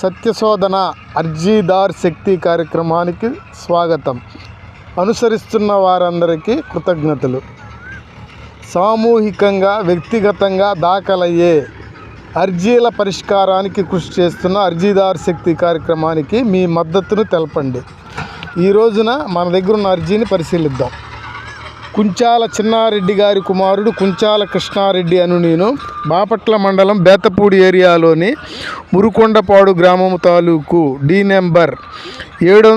సత్యశోధన అర్జీదార్ శక్తి కార్యక్రమానికి స్వాగతం. అనుసరిస్తున్న వారందరికీ కృతజ్ఞతలు. సామూహికంగా వ్యక్తిగతంగా దాఖలయ్యే అర్జీల పరిష్కారానికి కృషి చేస్తున్న అర్జీదార్ శక్తి కార్యక్రమానికి మీ మద్దతును తెలపండి. ఈ రోజున మన దగ్గర ఉన్న అర్జీని పరిశీలిద్దాం. కుంచాల చిన్నారెడ్డి గారి కుమారుడు కుంచాల కృష్ణారెడ్డి అను నేను. బాపట్ల మండలం బేతపూడి ఏరియాలోని మురుకొండపాడు గ్రామం తాలూకు డి నెంబర్ ఏడు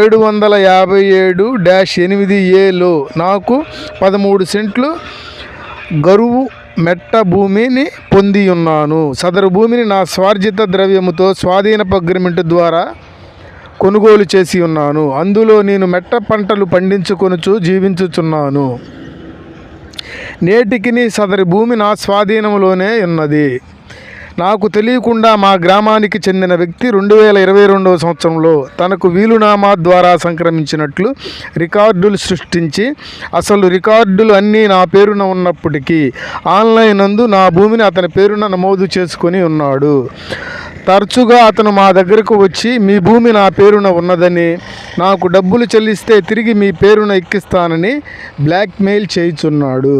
ఏడు వందల యాభై ఏడు డాష్ ఎనిమిది ఏలో నాకు పదమూడు సెంట్లు గరువు మెట్ట భూమిని పొంది ఉన్నాను. సదరు భూమిని నా స్వార్జిత ద్రవ్యముతో స్వాధీనపు అగ్రిమెంట్ ద్వారా కొనుగోలు చేసి ఉన్నాను. అందులో నేను మెట్ట పంటలు పండించుకొనుచు జీవించుచున్నాను. నేటికి సదరి భూమి నా స్వాధీనంలోనే ఉన్నది. నాకు తెలియకుండా మా గ్రామానికి చెందిన వ్యక్తి రెండు వేల ఇరవై రెండవ సంవత్సరంలో తనకు వీలునామా ద్వారా సంక్రమించినట్లు రికార్డులు సృష్టించి అసలు రికార్డులు అన్నీ నా పేరున ఉన్నప్పటికీ ఆన్లైన్ నందు నా భూమిని అతని పేరున నమోదు చేసుకొని ఉన్నాడు. తరచుగా అతను మా దగ్గరకు వచ్చి మీ భూమి నా పేరున ఉన్నదని నాకు డబ్బులు చెల్లిస్తే తిరిగి మీ పేరున ఎక్కిస్తానని బ్లాక్మెయిల్ చేయుచున్నాడు.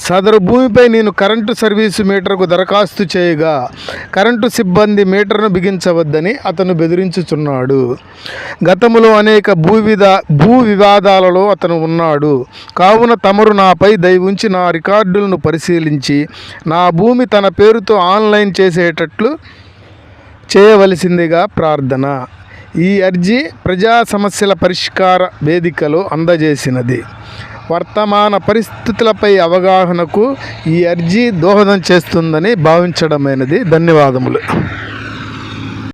సదరు భూమిపై నేను కరెంటు సర్వీసు మీటర్కు దరఖాస్తు చేయగా కరెంటు సిబ్బంది మీటర్ను బిగించవద్దని అతను బెదిరించుచున్నాడు. గతంలో అనేక భూ విధా భూ వివాదాలలో అతను ఉన్నాడు. కావున తమరు నాపై దయవుంచి నా రికార్డులను పరిశీలించి నా భూమి తన పేరుతో ఆన్లైన్ చేసేటట్లు చేయవలసిందిగా ప్రార్థన. ఈ అర్జీ ప్రజా సమస్యల పరిష్కార వేదికలో అందజేసినది. వర్తమాన పరిస్థితులపై అవగాహనకు ఈ అర్జీ దోహదం చేస్తుందని భావించడమైనది. ధన్యవాదములు.